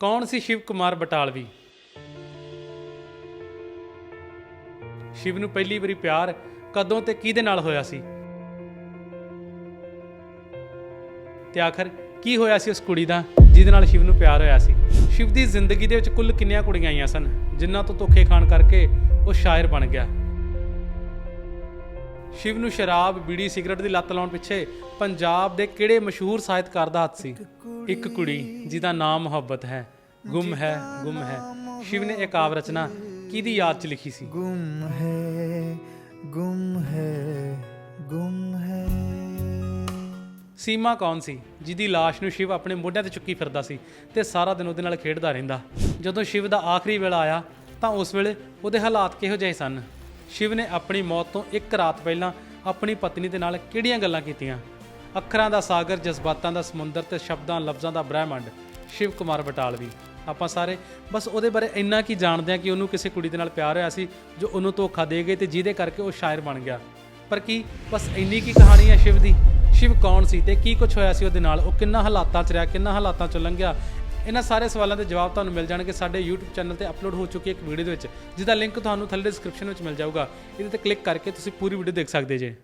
ਕੌਣ ਸੀ ਸ਼ਿਵ ਕੁਮਾਰ ਬਟਾਲਵੀ? ਸ਼ਿਵ ਨੂੰ ਪਹਿਲੀ ਵਾਰੀ ਪਿਆਰ ਕਦੋਂ ਤੇ ਕਿਹਦੇ ਨਾਲ ਹੋਇਆ ਸੀ? ਤੇ ਆਖਰ ਕੀ ਹੋਇਆ ਸੀ ਉਸ ਕੁੜੀ ਦਾ, ਜਿਹਦੇ ਨਾਲ ਸ਼ਿਵ ਨੂੰ ਪਿਆਰ ਹੋਇਆ ਸੀ? ਸ਼ਿਵ ਦੀ ਜ਼ਿੰਦਗੀ ਦੇ ਵਿੱਚ ਕੁੱਲ ਕਿੰਨੀਆਂ ਕੁੜੀਆਂ ਆਈਆਂ ਸਨ, ਜਿਨ੍ਹਾਂ ਤੋਂ ਧੋਖੇ ਖਾਣ ਕਰਕੇ ਉਹ ਸ਼ਾਇਰ ਬਣ ਗਿਆ? ਸ਼ਿਵ ਨੂੰ ਸ਼ਰਾਬ ਬੀੜੀ ਸਿਗਰਟ ਦੀ ਲੱਤ ਲਾਉਣ ਪਿੱਛੇ ਪੰਜਾਬ ਦੇ ਕਿਹੜੇ ਮਸ਼ਹੂਰ ਸਾਹਿਤਕਾਰ ਦਾ ਹੱਥ ਸੀ? ਇੱਕ ਕੁੜੀ ਜਿਹਦਾ ਨਾਮ ਮੁਹੱਬਤ ਹੈ। ਗੁੰਮ ਹੈ ਗੁੰਮ ਹੈ। ਸ਼ਿਵ ਨੇ ਇਹ ਕਾਵ ਰਚਨਾ ਕਿਹਦੀ ਯਾਦ 'ਚ ਲਿਖੀ ਸੀ? ਗੁੰਮ ਹੈ ਗੁੰਮ ਹੈ ਗੁੰਮ ਹੈ। ਸੀਮਾ ਕੌਣ ਸੀ? ਜਿਹਦੀ লাশ ਨੂੰ ਸ਼ਿਵ ਆਪਣੇ ਮੋਢਿਆਂ ਤੇ ਚੁੱਕੀ ਫਿਰਦਾ ਸੀ ਤੇ ਸਾਰਾ ਦਿਨ ਉਹਦੇ ਨਾਲ ਖੇਡਦਾ ਰਹਿੰਦਾ। ਜਦੋਂ ਸ਼ਿਵ ਦਾ ਆਖਰੀ ਵੇਲਾ ਆਇਆ ਤਾਂ ਉਸ ਵੇਲੇ ਉਹਦੇ ਹਾਲਾਤ ਕਿਹੋ ਜਿਹੇ ਸਨ? ਸ਼ਿਵ ਨੇ ਆਪਣੀ ਮੌਤ ਤੋਂ ਇੱਕ ਰਾਤ ਪਹਿਲਾਂ ਆਪਣੀ ਪਤਨੀ ਦੇ ਨਾਲ ਕਿਹੜੀਆਂ ਗੱਲਾਂ ਕੀਤੀਆਂ? ਅੱਖਰਾਂ ਦਾ ਸਾਗਰ, ਜਜ਼ਬਾਤਾਂ ਦਾ ਸਮੁੰਦਰ ਤੇ ਸ਼ਬਦਾਂ, ਲਫ਼ਜ਼ਾਂ ਦਾ ਬ੍ਰਹਿਮੰਡ, ਸ਼ਿਵ ਕੁਮਾਰ ਬਟਾਲਵੀ। ਆਪਾਂ ਸਾਰੇ ਬਸ ਉਹਦੇ ਬਾਰੇ ਇੰਨਾ ਕੀ ਜਾਣਦੇ ਹਾਂ ਕਿ ਉਹਨੂੰ ਕਿਸੇ ਕੁੜੀ ਦੇ ਨਾਲ ਪਿਆਰ ਹੋਇਆ ਸੀ, ਜੋ ਉਹਨੂੰ ਧੋਖਾ ਦੇ ਗਈ ਤੇ ਜਿਹਦੇ ਕਰਕੇ ਉਹ ਸ਼ਾਇਰ ਬਣ ਗਿਆ। ਪਰ ਕੀ ਬਸ ਇੰਨੀ ਕੀ ਕਹਾਣੀ ਹੈ ਸ਼ਿਵ ਦੀ? ਸ਼ਿਵ ਕੌਣ ਸੀ ਤੇ ਕੀ ਕੁਝ ਹੋਇਆ ਸੀ ਉਹਦੇ ਨਾਲ? ਉਹ ਕਿੰਨਾ ਹਾਲਾਤਾਂ 'ਚ ਰਿਹਾ, ਕਿੰਨਾ ਹਾਲਾਤਾਂ 'ਚੋਂ ਲੰਘਿਆ? ਇਹਨਾਂ ਸਾਰੇ ਸਵਾਲਾਂ ਦੇ ਜਵਾਬ ਤੁਹਾਨੂੰ ਮਿਲ ਜਾਣਗੇ ਸਾਡੇ YouTube ਚੈਨਲ ਤੇ ਅਪਲੋਡ ਹੋ ਚੁੱਕੀ ਇੱਕ ਵੀਡੀਓ ਦੇ ਵਿੱਚ, ਜਿਹਦਾ ਲਿੰਕ ਤੁਹਾਨੂੰ ਥੱਲੇ ਡਿਸਕ੍ਰਿਪਸ਼ਨ ਵਿੱਚ ਮਿਲ ਜਾਊਗਾ। ਇਹਦੇ ਤੇ ਕਲਿੱਕ ਕਰਕੇ ਤੁਸੀਂ ਪੂਰੀ ਵੀਡੀਓ ਦੇਖ ਸਕਦੇ ਜੇ।